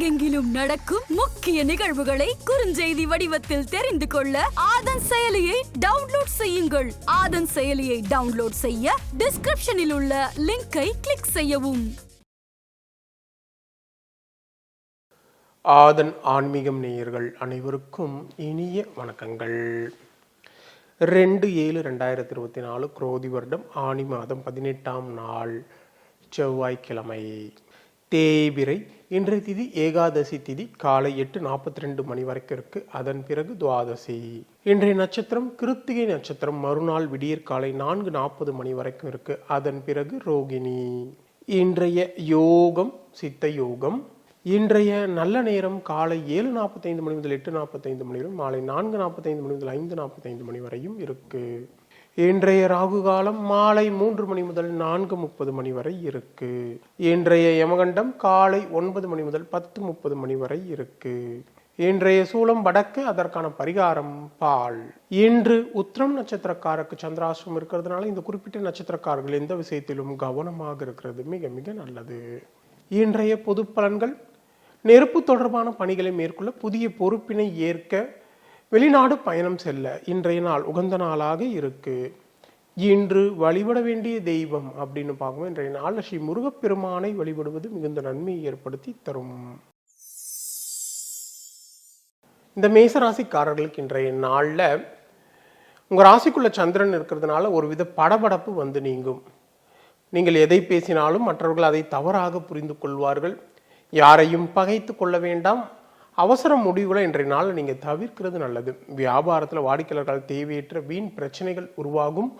உலகெங்கிலும் நடக்கும் முக்கிய நிகழ்வுகளை குறுஞ்செய்தி வடிவத்தில் தெரிந்து கொள்ள ஆதன் செயலியை டவுன்லோட் செய்யுங்கள். ஆதன் செயலியை டவுன்லோட் செய்ய டிஸ்கிரிப்ஷனில் உள்ள லிங்கை கிளிக் செய்யவும். ஆதன் ஆன்மீகம் நேயர்கள் அனைவருக்கும் இனிய வணக்கங்கள். ரெண்டு ஏழு ரெண்டாயிரத்தி இருபத்தி நாலு குரோதி வருடம் ஆனி மாதம் பதினெட்டாம் நாள் செவ்வாய்க்கிழமை. தேய்பிரை. இன்றைய திதி ஏகாதசி திதி காலை எட்டு நாற்பத்தி ரெண்டு மணி வரைக்கும் இருக்கு. அதன் பிறகு துவாதசி. இன்றைய நட்சத்திரம் கிருத்திகை நட்சத்திரம். மறுநாள் விடியற் காலை நான்கு நாற்பது மணி வரைக்கும் இருக்கு. அதன் பிறகு ரோகிணி. இன்றைய யோகம் சித்த யோகம். இன்றைய நல்ல நேரம் காலை ஏழு நாற்பத்தைந்து மணி முதல் எட்டு நாற்பத்தைந்து மணி வரை மாலை நான்கு நாற்பத்தைந்து மணி முதல் ஐந்து நாற்பத்தைந்து மணி வரையும் இருக்குது இன்றைய ராகு காலம் மாலை மூன்று மணி முதல் நான்கு முப்பது மணி வரை இருக்கு. இன்றைய யமகண்டம் காலை ஒன்பது மணி முதல் பத்து முப்பது மணி வரை இருக்கு. இன்றைய சூலம் வடக்கு அதற்கான பரிகாரம் பால். இன்று உத்திரம் நட்சத்திரக்காரருக்கு சந்திராசிரம் இருக்கிறதுனால இந்த குறிப்பிட்ட நட்சத்திரக்காரர்கள் எந்த விஷயத்திலும் கவனமாக இருக்கிறது. மிக மிக நல்லது. இன்றைய பொது பலன்கள் நெருப்பு தொடர்பான பணிகளை மேற்கொள்ள புதிய பொறுப்பினை ஏற்க வெளிநாடு பயணம் செல்ல இன்றைய நாள் உகந்த நாளாக இருக்கு. இன்று வழிபட வேண்டிய தெய்வம் அப்படின்னு பார்க்கும்போது இன்றைய நாள் ஸ்ரீ முருகப்பெருமானை வழிபடுவது மிகுந்த நன்மையை ஏற்படுத்தி தரும். இந்த மேச ராசிக்காரர்களுக்கு இன்றைய நாளில் உங்கள் ராசிக்குள்ள சந்திரன் இருக்கிறதுனால ஒரு வித படபடப்பு வந்து நீங்கும். நீங்கள் எதை பேசினாலும் மற்றவர்கள் அதை தவறாக புரிந்து கொள்வார்கள். யாரையும் பகைத்து கொள்ள வேண்டாம். அவசர முடிவுகளை இன்றைய நாளில் நீங்கள் தவிர்க்கிறது நல்லது. வியாபாரத்தில் வாடிக்கையாளர்கள் தேவையற்ற வீண் பிரச்சனைகள் உருவாகும்.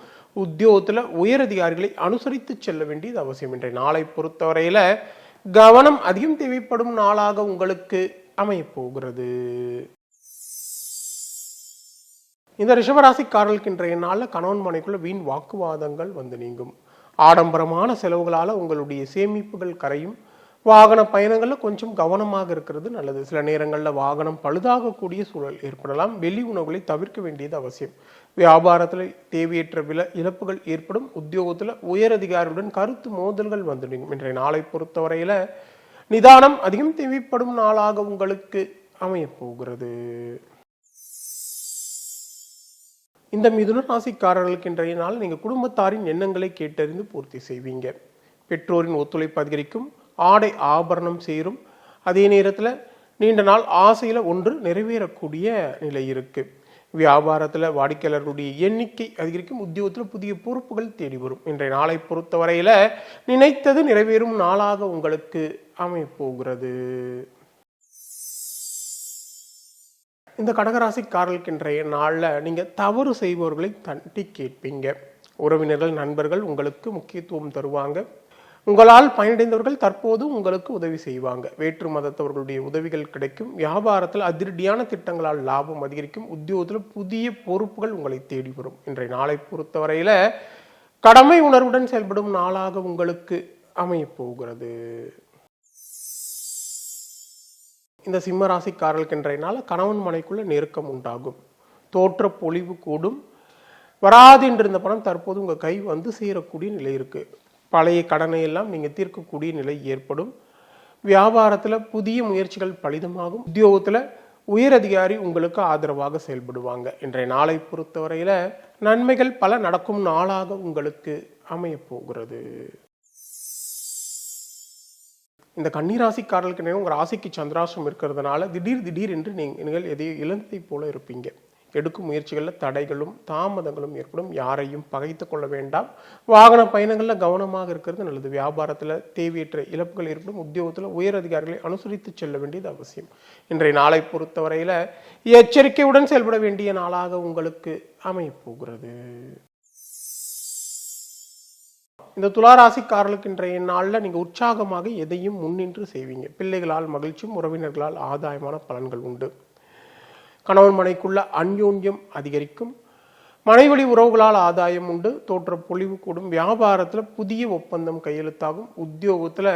உத்தியோகத்தில் உயரதிகாரிகளை அனுசரித்து செல்ல வேண்டியது அவசியம். இன்றைய நாளை பொறுத்தவரையில் கவனம் அதிகம் தேவைப்படும் நாளாக உங்களுக்கு அமையப்போகிறது. இந்த ரிஷபராசிக்காரர்களுக்கு இன்றைய நாளில் கணவன் மனைக்குள்ள வீண் வாக்குவாதங்கள் வந்து நீங்கும். ஆடம்பரமான செலவுகளால் உங்களுடைய சேமிப்புகள் கரையும். வாகன பயணங்களில் கொஞ்சம் கவனமாக இருக்கிறது நல்லது. சில நேரங்களில் வாகனம் பழுதாகக்கூடிய சூழல் ஏற்படலாம். வெளி உணவுகளை தவிர்க்க வேண்டியது அவசியம். வியாபாரத்தில் தேவையற்ற வில இழப்புகள் ஏற்படும். உத்தியோகத்தில் உயரதிகாரியுடன் கருத்து மோதல்கள் வந்துடும் இன்றைய நாளை பொறுத்தவரையில் நிதானம் அதிகம் தேவைப்படும் நாளாக உங்களுக்கு அமையப்போகிறது இந்த மிதுன ராசிக்காரர்களுக்கு இன்றைய நாள் நீங்கள் குடும்பத்தாரின் எண்ணங்களை கேட்டறிந்து பூர்த்தி செய்வீங்க. பெற்றோரின் ஒத்துழைப்பு அதிகரிக்கும். ஆடை ஆபரணம் சேரும். அதே நேரத்தில் நீண்ட நாள் ஆசையில் ஒன்று நிறைவேறக்கூடிய நிலை இருக்கு. வியாபாரத்தில் வாடிக்கையாளர்களுடைய எண்ணிக்கை அதிகரிக்கும். உத்தியோகத்தில் புதிய பொறுப்புகள் தேடி வரும். இன்றைய நாளை பொறுத்தவரையில் நினைத்தது நிறைவேறும் நாளாக உங்களுக்கு அமைப்போகிறது. இந்த கடகராசிக்காரர்களுக்கு இன்றைய நாளில் நீங்கள் தவறு செய்பவர்களை தட்டி கேட்பீங்க. உறவினர்கள் நண்பர்கள் உங்களுக்கு முக்கியத்துவம் தருவாங்க. உங்களால் பயனடைந்தவர்கள் தற்போது உங்களுக்கு உதவி செய்வாங்க. வேற்று மதத்தவர்களுடைய உதவிகள் கிடைக்கும். வியாபாரத்தில் அதிரடியான திட்டங்களால் லாபம் அதிகரிக்கும். உத்தியோகத்தில் புதிய பொறுப்புகள் உங்களை தேடி வரும். இன்றைய நாளை பொறுத்தவரையில் கடமை உணர்வுடன் செயல்படும் நாளாக உங்களுக்கு அமையப்போகிறது இந்த சிம்ம ராசிக்காரர்களுக்கு இன்றைய நாள் கணவன் மனைக்குள்ள நெருக்கம் உண்டாகும். தோற்ற பொழிவு கூடும். வராது என்றிருந்த பணம் தற்போது உங்கள் கை வந்து சேரக்கூடிய நிலை இருக்குது பழைய கடனை எல்லாம் நீங்கள் தீர்க்கக்கூடிய நிலை ஏற்படும். வியாபாரத்தில் புதிய முயற்சிகள் பலிதமாகும். உத்தியோகத்தில் உயரதிகாரி உங்களுக்கு ஆதரவாக செயல்படுவாங்க. இன்றைய நாளை பொறுத்தவரையில் நன்மைகள் பல நடக்கும் நாளாக உங்களுக்கு அமையப்போகிறது இந்த கன்னிராசிக்காரர்களுக்கு உங்கள் ராசிக்கு சந்திராசம் இருக்கிறதுனால திடீர் திடீர் என்று நீங்கள் எதையோ இழந்ததை போல இருப்பீங்க. எடுக்கும் முயற்சிகளில் தடைகளும் தாமதங்களும் ஏற்படும். யாரையும் பகைத்து கொள்ள வேண்டாம். வாகன பயணங்களில் கவனமாக இருக்கிறது நல்லது. வியாபாரத்தில் தேவையற்ற இழப்புகள் ஏற்படும். உத்தியோகத்தில் உயர் அதிகாரிகளை அனுசரித்து செல்ல வேண்டியது அவசியம். இன்றைய நாளை பொறுத்தவரையில் எச்சரிக்கையுடன் செயல்பட வேண்டிய நாளாக உங்களுக்கு அமையப்போகிறது. இந்த துளாராசிக்காரர்களுக்கு இன்றைய நாளில் நீங்கள் உற்சாகமாக எதையும் முன்னின்று செய்வீங்க. பிள்ளைகளால் மகிழ்ச்சியும் உறவினர்களால் ஆதாயமான பலன்கள் உண்டு. கணவன் மனைக்குள்ள அந்யோன்யம் அதிகரிக்கும். மனைவழி உறவுகளால் ஆதாயம் உண்டு. தோற்ற பொழிவு கூடும். வியாபாரத்தில் புதிய ஒப்பந்தம் கையெழுத்தாகும். உத்தியோகத்தில்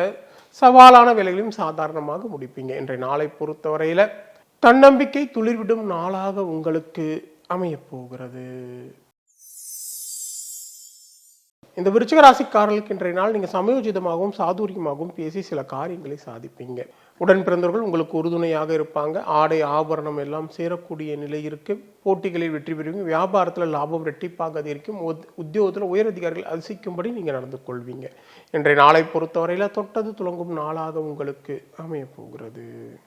சவாலான வேலைகளையும் சாதாரணமாக முடிப்பீங்க. இன்றைய நாளை பொறுத்தவரையில் தன்னம்பிக்கை துளிர்விடும் நாளாக உங்களுக்கு அமையப் போகிறது. இந்த விருச்சிக ராசிக்காரர்களுக்கு இன்றைய நாள் நீங்கள் சமயோஜிதமாகவும் சாதுரியமாகவும் பேசி சில காரியங்களை சாதிப்பீங்க. உடன் பிறந்தவர்கள் உங்களுக்கு உறுதுணையாக இருப்பாங்க. ஆடை ஆபரணம் எல்லாம் சேரக்கூடிய நிலை இருக்கு. போட்டிகளில் வெற்றி பெறுவீங்க. வியாபாரத்தில் லாபம் ரெட்டிப்பாக அதிகரிக்கும் உத்- உத்தியோகத்தில் உயரதிகாரிகள் அதிசிக்கும்படி நீங்கள் நடந்து கொள்வீங்க. இன்றைய நாளை பொறுத்தவரையில் தொட்டது துளங்கும் நாளாக உங்களுக்கு அமைய போகிறது.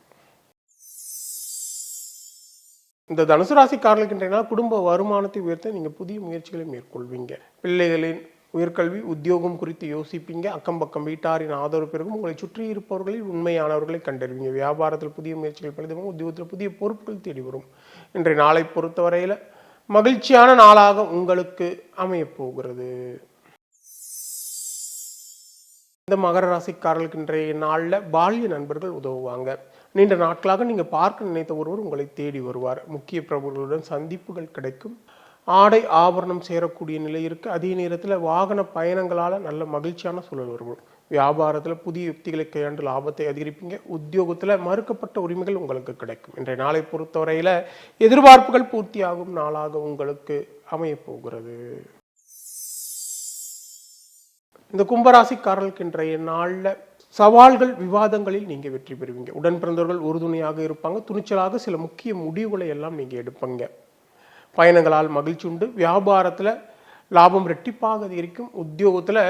இந்த தனுசு ராசிக்காரர்களுக்கு இன்றைய நாள் குடும்ப வருமானத்தை உயர்த்த நீங்கள் புதிய முயற்சிகளை மேற்கொள்வீங்க. பிள்ளைகளின் உயர்கல்வி உத்தியோகம் குறித்து யோசிப்பீங்க. அக்கம் பக்கம் வீட்டாரின் ஆதரவு பெருகும். உங்களை சுற்றி இருப்பவர்களில் உண்மையானவர்களை கண்டறிவீங்க. வியாபாரத்தில் புதிய முயற்சிகள் பலிதமும் உத்தியோகத்தில் புதிய பொறுப்புகள் தேடி வரும் இன்றைய நாளை பொறுத்தவரையில் மகிழ்ச்சியான நாளாக உங்களுக்கு அமையப் போகிறது. இந்த மகர ராசிக்காரர்களுக்கு இன்றைய நாளில் பால்ய நண்பர்கள் உதவுவாங்க. நீண்ட நாட்களாக நீங்கள் பார்க்க நினைத்த ஒருவர் உங்களை தேடி வருவார். முக்கிய பிரபுகளுடன் சந்திப்புகள் கிடைக்கும். ஆடை ஆபரணம் சேரக்கூடிய நிலை இருக்குது அதே நேரத்தில் வாகன பயணங்களால் நல்ல மகிழ்ச்சியான சூழல் வரும் வியாபாரத்தில் புதிய யுக்திகளை கையாண்டு லாபத்தை அதிகரிப்பீங்க. உத்தியோகத்தில் மறுக்கப்பட்ட உரிமைகள் உங்களுக்கு கிடைக்கும். இன்றைய நாளை பொறுத்தவரையில் எதிர்பார்ப்புகள் பூர்த்தியாகும் நாளாக உங்களுக்கு அமையப் போகிறது. இந்த கும்பராசிக்காரர்களுக்கு இன்றைய நாளில் சவால்கள் விவாதங்களில் நீங்கள் வெற்றி பெறுவீங்க. உடன் பிறந்தவர்கள் உறுதுணையாக இருப்பாங்க. துணிச்சலாக சில முக்கிய முடிவுகளை எல்லாம் நீங்கள் எடுப்பீங்க. பயணங்களால் மகிழ்ச்சி உண்டு வியாபாரத்தில் லாபம் ரெட்டிப்பாக அதிகரிக்கும் உத்தியோகத்தில்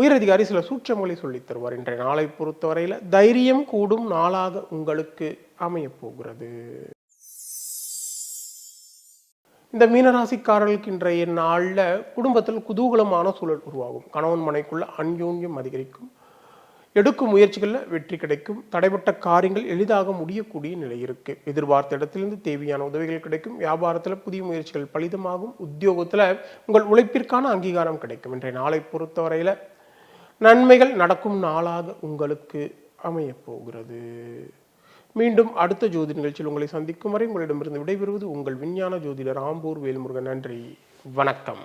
உயரதிகாரி சில சூட்சங்களை சொல்லித் தருவார். இன்றைய நாளை பொறுத்தவரையில் தைரியம் கூடும் நாளாக உங்களுக்கு அமையப்போகிறது இந்த மீனராசிக்காரர்களுக்கு இன்றைய நாளில் குடும்பத்தில் குதூகலமான சூழல் உருவாகும். கணவன் மனைக்குள்ள அன்யோன்யம் அதிகரிக்கும். எடுக்கும் முயற்சிகளில் வெற்றி கிடைக்கும். தடைப்பட்ட காரியங்கள் எளிதாக முடியக்கூடிய நிலை இருக்கு. எதிர்பார்த்த இடத்திலிருந்து தேவையான உதவிகள் கிடைக்கும். வியாபாரத்தில் புதிய முயற்சிகள் பலிதமாகும். உத்தியோகத்தில் உங்கள் உழைப்பிற்கான அங்கீகாரம் கிடைக்கும். இன்றைய நாளை பொறுத்தவரையில் நன்மைகள் நடக்கும் நாளாக உங்களுக்கு அமையப் போகிறது. மீண்டும் அடுத்த ஜோதி நிகழ்ச்சியில் உங்களை சந்திக்கும் வரை உங்களிடமிருந்து விடைபெறுவது உங்கள் விஞ்ஞான ஜோதிடர் ஆம்பூர் வேல்முருகன். நன்றி. வணக்கம்.